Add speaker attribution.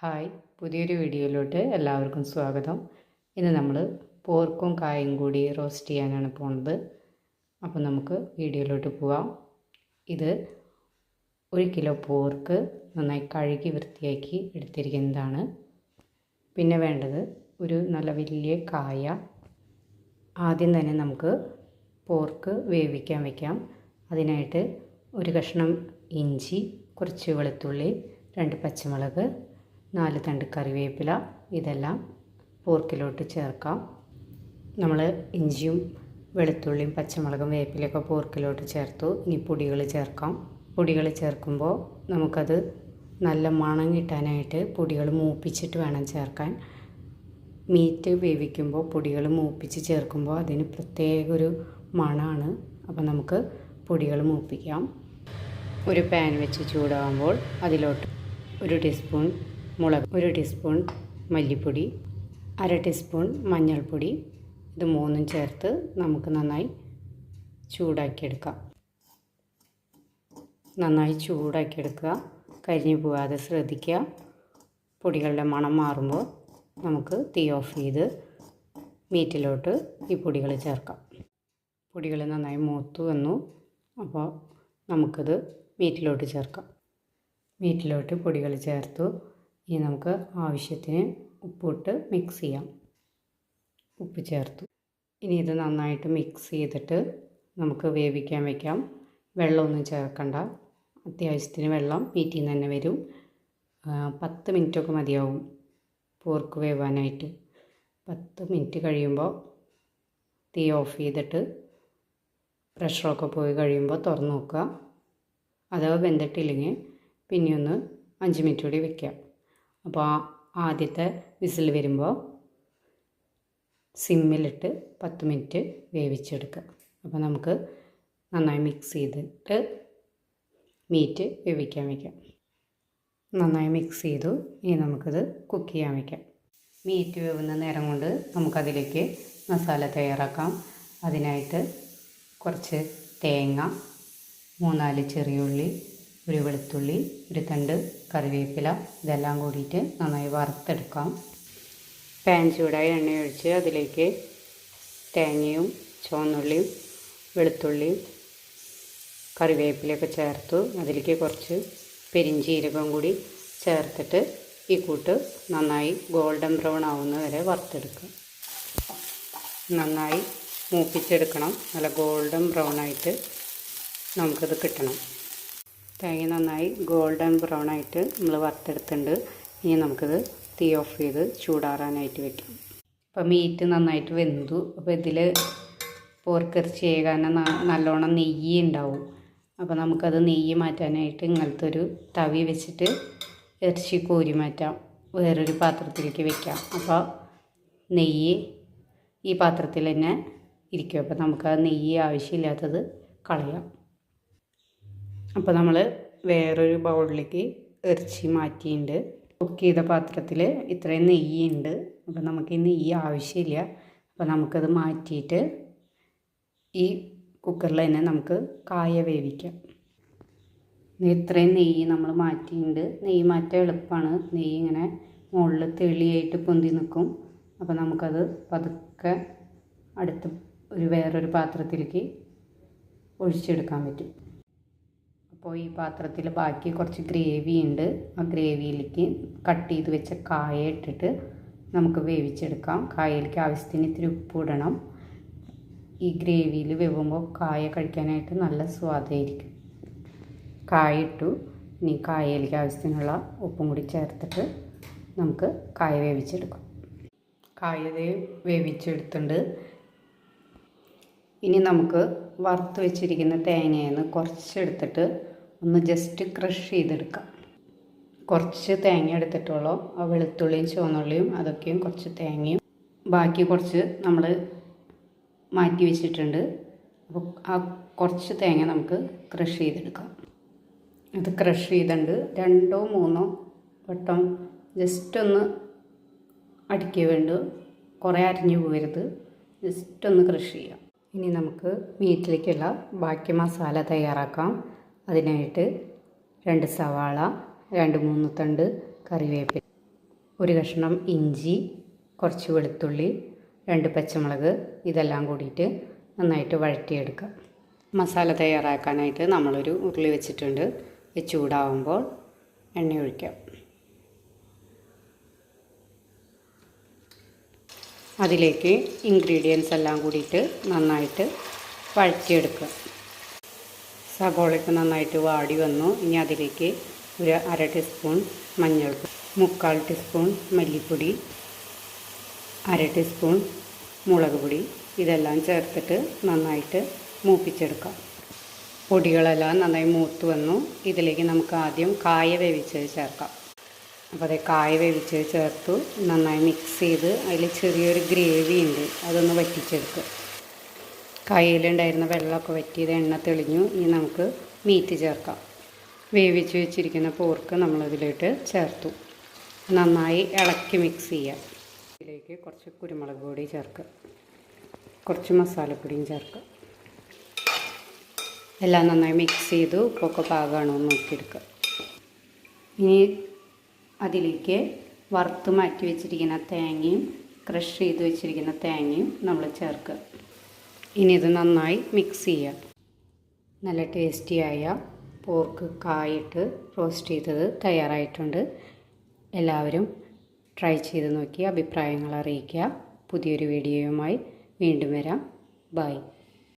Speaker 1: Hi പുതിയൊരു വീഡിയോയിലോട്ട് എല്ലാവർക്കും സ്വാഗതം. ഇന്ന് നമ്മൾ പോർക്കും കായും കൂടി റോസ്റ്റ് ചെയ്യാനാണ് പോണത്. അപ്പോൾ നമുക്ക് വീഡിയോയിലോട്ട് പോവാം. ഇത് ഒരു കിലോ പോർക്ക് നന്നായി കഴുകി വൃത്തിയാക്കി എടുത്തിരിക്കുന്നതാണ്. പിന്നെ വേണ്ടത് ഒരു നല്ല വലിയ കായ. ആദ്യം തന്നെ നമുക്ക് പോർക്ക് വേവിക്കാൻ വയ്ക്കാം അതിനായിട്ട് ഒരു കഷ്ണം ഇഞ്ചി കുറച്ച് വെളുത്തുള്ളി രണ്ട് പച്ചമുളക് നാല് തണ്ട് കറിവേപ്പില ഇതെല്ലാം പോർക്കിലോട്ട് ചേർക്കാം. നമ്മൾ ഇഞ്ചിയും വെളുത്തുള്ളിയും പച്ചമുളകും വേപ്പിലൊക്കെ പോർക്കിലോട്ട് ചേർത്തു. ഇനി പൊടികൾ ചേർക്കാം. പൊടികൾ ചേർക്കുമ്പോൾ നമുക്കത് നല്ല മണം കിട്ടാനായിട്ട് പൊടികൾ മൂപ്പിച്ചിട്ട് വേണം ചേർക്കാൻ. മീറ്റ് വേവിക്കുമ്പോൾ പൊടികൾ മൂപ്പിച്ച് ചേർക്കുമ്പോൾ അതിന് പ്രത്യേക ഒരു മണമാണ് അപ്പോൾ നമുക്ക് പൊടികൾ മൂപ്പിക്കാം. ഒരു പാൻ വെച്ച് ചൂടാകുമ്പോൾ അതിലോട്ട് ഒരു ടീസ്പൂൺ മുളക് ഒരു ടീസ്പൂൺ മല്ലിപ്പൊടി അര ടീസ്പൂൺ മഞ്ഞൾപ്പൊടി ഇത് മൂന്നും ചേർത്ത് നമുക്ക് നന്നായി ചൂടാക്കിയെടുക്കാം. നന്നായി ചൂടാക്കിയെടുക്കുക. കരിഞ്ഞു പോകാതെ ശ്രദ്ധിക്കുക. പൊടികളുടെ മണം മാറുമ്പോൾ നമുക്ക് തീ ഓഫ് ചെയ്ത് മീറ്റിലോട്ട് ഈ പൊടികൾ ചേർക്കാം. പൊടികൾ നന്നായി മൂത്തു വന്നു. അപ്പോൾ നമുക്കത് മീറ്റിലോട്ട് ചേർക്കാം. മീറ്റിലോട്ട് പൊടികൾ ചേർത്തു. ഇനി നമുക്ക് ആവശ്യത്തിന് ഉപ്പിട്ട് മിക്സ് ചെയ്യാം. ഉപ്പ് ചേർത്തു. ഇനി ഇത് നന്നായിട്ട് മിക്സ് ചെയ്തിട്ട് നമുക്ക് വേവിക്കാൻ വയ്ക്കാം വെള്ളമൊന്നും ചേർക്കണ്ട. അത്യാവശ്യത്തിന് വെള്ളം മീറ്റിൽ നിന്ന് തന്നെ വരും. പത്ത് മിനിറ്റൊക്കെ മതിയാവും പോർക്ക് വേവാനായിട്ട്. പത്ത് മിനിറ്റ് കഴിയുമ്പോൾ തീ ഓഫ് ചെയ്തിട്ട് പ്രഷറൊക്കെ പോയി കഴിയുമ്പോൾ തുറന്ന് നോക്കുക. അഥവാ വെന്തിട്ടില്ലെങ്കിൽ പിന്നെയൊന്ന് അഞ്ച് മിനിറ്റ് കൂടി വെക്കാം. അപ്പോൾ ആദ്യത്തെ വിസിൽ വരുമ്പോൾ സിമ്മിലിട്ട് പത്ത് മിനിറ്റ് വേവിച്ചെടുക്കുക. അപ്പോൾ നമുക്ക് നന്നായി മിക്സ് ചെയ്തിട്ട് മീറ്റ് വേവിക്കാൻ വയ്ക്കാം നന്നായി മിക്സ് ചെയ്തു. ഇനി നമുക്കത് കുക്ക് ചെയ്യാൻ വയ്ക്കാം മീറ്റ് വേവുന്ന നേരം കൊണ്ട് നമുക്കതിലേക്ക് മസാല തയ്യാറാക്കാം. അതിനായിട്ട് കുറച്ച് തേങ്ങ മൂന്നാൽ ചെറിയുള്ളി ഒരു വെളുത്തുള്ളി ഒരു തണ്ട് കറിവേപ്പില ഇതെല്ലാം കൂടിയിട്ട് നന്നായി വറുത്തെടുക്കാം. പാൻ ചൂടായി എണ്ണയൊഴിച്ച് അതിലേക്ക് തേങ്ങയും ചുവന്നുള്ളിയും വെളുത്തുള്ളിയും കറിവേപ്പിലയൊക്കെ ചേർത്തു. അതിലേക്ക് കുറച്ച് പെരിഞ്ചീരകം കൂടി ചേർത്തിട്ട് ഈ കൂട്ട് നന്നായി ഗോൾഡൻ ബ്രൗൺ ആവുന്ന വരെ വറുത്തെടുക്കുക. നന്നായി മൂപ്പിച്ചെടുക്കണം. നല്ല ഗോൾഡൻ ബ്രൗൺ ആയിട്ട് നമുക്കത് കിട്ടണം. തേങ്ങ നന്നായി ഗോൾഡൻ ബ്രൗൺ ആയിട്ട് നമ്മൾ വറുത്തെടുത്തിട്ടുണ്ട്. ഇനി നമുക്കിത് തീ ഓഫ് ചെയ്ത് ചൂടാറാനായിട്ട് വെക്കാം. അപ്പോൾ മീറ്റ് നന്നായിട്ട് വെന്തു. അപ്പോൾ ഇതിൽ പോർക്കിറച്ചി കാരണം നല്ലോണം നെയ്യ് ഉണ്ടാവും അപ്പോൾ നമുക്കത് നെയ്യ് മാറ്റാനായിട്ട് ഇങ്ങനത്തെ ഒരു തവി വെച്ചിട്ട് ഇറച്ചി കോരി മാറ്റാം. വേറൊരു പാത്രത്തിലേക്ക് വെക്കാം. അപ്പോൾ നെയ്യ് ഈ പാത്രത്തിൽ തന്നെ ഇരിക്കും. അപ്പോൾ നമുക്ക് ആ നെയ്യ് ആവശ്യമില്ലാത്തത് കളയാം. അപ്പോൾ നമ്മൾ വേറൊരു ബൗളിലേക്ക് ഇറച്ചി മാറ്റിയിട്ടുണ്ട് കുക്ക് ചെയ്ത പാത്രത്തിൽ ഇത്രയും നെയ്യുണ്ട്. അപ്പോൾ നമുക്ക് ഈ നെയ്യ് ആവശ്യമില്ല. അപ്പോൾ നമുക്കത് മാറ്റിയിട്ട് ഈ കുക്കറിൽ തന്നെ നമുക്ക് കായ വേവിക്കാം. ഇത്രയും നെയ്യ് നമ്മൾ മാറ്റിയിട്ടുണ്ട് നെയ്യ് മാറ്റാൻ എളുപ്പമാണ് നെയ്യ് ഇങ്ങനെ മുകളിൽ തെളിയായിട്ട് പൊന്തി നിൽക്കും അപ്പോൾ നമുക്കത് പതുക്കെ അടുത്ത ഒരു വേറൊരു പാത്രത്തിലേക്ക് ഒഴിച്ചെടുക്കാൻ പറ്റും. അപ്പോൾ ഈ പാത്രത്തിൽ ബാക്കി കുറച്ച് ഗ്രേവി ഉണ്ട് ആ ഗ്രേവിയിലേക്ക് കട്ട് ചെയ്ത് വെച്ച കായ ഇട്ടിട്ട് നമുക്ക് വേവിച്ചെടുക്കാം. കായയിലേക്ക് ആവശ്യത്തിന് ഇത്തിരി ഉപ്പ് ഇടണം. ഈ ഗ്രേവിയിൽ വെവുമ്പോൾ കായ കഴിക്കാനായിട്ട് നല്ല സ്വാദായിരിക്കും. കായ ഇട്ടു. ഇനി കായയിലേക്ക് ആവശ്യത്തിനുള്ള ഉപ്പും കൂടി ചേർത്തിട്ട് നമുക്ക് കായ വേവിച്ചെടുക്കാം. കായ വേവിച്ചെടുത്തിട്ടുണ്ട്. ഇനി നമുക്ക് വറുത്ത് വെച്ചിരിക്കുന്ന തേങ്ങയിൽ നിന്ന് കുറച്ചെടുത്തിട്ട് ഒന്ന് ജസ്റ്റ് ക്രഷ് ചെയ്തെടുക്കാം. കുറച്ച് തേങ്ങ എടുത്തിട്ടുള്ളൂ. ആ വെളുത്തുള്ളിയും ചുവന്നുള്ളിയും അതൊക്കെയും കുറച്ച് തേങ്ങയും. ബാക്കി കുറച്ച് നമ്മൾ മാറ്റി വെച്ചിട്ടുണ്ട്. അപ്പോൾ ആ കുറച്ച് തേങ്ങ നമുക്ക് ക്രഷ് ചെയ്തെടുക്കാം. അത് ക്രഷ് ചെയ്തിട്ടുണ്ട്. രണ്ടോ മൂന്നോ വട്ടം ജസ്റ്റ് ഒന്ന് അടിക്കുക വേണ്ടു. കുറേ അരിഞ്ഞു പോകരുത്. ജസ്റ്റ് ഒന്ന് ക്രഷ് ചെയ്യാം. ഇനി നമുക്ക് മീറ്റിലേക്കുള്ള ബാക്കി മസാല തയ്യാറാക്കാം. അതിനായിട്ട് രണ്ട് സവാള രണ്ട് മൂന്ന് തണ്ട് കറിവേപ്പില ഒരു കഷ്ണം ഇഞ്ചി കുറച്ച് വെളുത്തുള്ളി രണ്ട് പച്ചമുളക് ഇതെല്ലാം കൂടിയിട്ട് നന്നായിട്ട് വഴറ്റിയെടുക്കുക മസാല തയ്യാറാക്കാനായിട്ട് നമ്മളൊരു ഉരുളി വെച്ചിട്ടുണ്ട്. ചൂടാവുമ്പോൾ എണ്ണ ഒഴിക്കാം. അതിലേക്ക് ഇൻഗ്രീഡിയൻസ് എല്ലാം കൂടിയിട്ട് നന്നായിട്ട് വഴറ്റിയെടുക്കുക. സബോളയ്ക്ക് നന്നായിട്ട് വാടി വന്നു. ഇനി അതിലേക്ക് ഒരു അര ടീസ്പൂൺ മഞ്ഞൾപ്പൊടി മുക്കാൽ ടീസ്പൂൺ മല്ലിപ്പൊടി അര ടീസ്പൂൺ മുളക് പൊടി. ഇതെല്ലാം ചേർത്തിട്ട് നന്നായിട്ട് മൂപ്പിച്ചെടുക്കാം. പൊടികളെല്ലാം നന്നായി മൂത്ത് വന്നു. ഇതിലേക്ക് നമുക്ക് ആദ്യം കായ വേവിച്ചത് ചേർക്കാം. അപ്പോൾ അതേ കായ വേവിച്ചത് ചേർത്തു. നന്നായി മിക്സ് ചെയ്ത് അതിൽ ചെറിയൊരു ഗ്രേവി ഉണ്ട്. അതൊന്ന് വറ്റിച്ചെടുക്കുക കായയിലുണ്ടായിരുന്ന വെള്ളമൊക്കെ വറ്റിയത് എണ്ണ തെളിഞ്ഞു. ഇനി നമുക്ക് മീറ്റ് ചേർക്കാം. വേവിച്ച് വെച്ചിരിക്കുന്ന പോർക്ക് നമ്മളതിലോട്ട് ചേർത്തു. നന്നായി ഇളക്കി മിക്സ് ചെയ്യാം. ഇതിലേക്ക് കുറച്ച് കുരുമുളക് പൊടി ചേർക്കുക. കുറച്ച് മസാലപ്പൊടിയും ചേർക്കുക. എല്ലാം നന്നായി മിക്സ് ചെയ്തു ഉപ്പൊക്കെ പാകമാണോ എന്ന് നോക്കിയെടുക്കുക. ഇനി അതിലേക്ക് വറുത്ത് മാറ്റി വെച്ചിരിക്കുന്ന തേങ്ങയും ക്രഷ് ചെയ്ത് വെച്ചിരിക്കുന്ന തേങ്ങയും നമ്മൾ ചേർക്കുക. ഇനി ഇത് നന്നായി മിക്സ് ചെയ്യാം. നല്ല ടേസ്റ്റിയായ പോർക്ക് കായിട്ട് റോസ്റ്റ് ചെയ്തത് തയ്യാറായിട്ടുണ്ട്. എല്ലാവരും ട്രൈ ചെയ്ത് നോക്കി അഭിപ്രായങ്ങൾ അറിയിക്കുക. പുതിയൊരു വീഡിയോയുമായി വീണ്ടും വരാം. ബൈ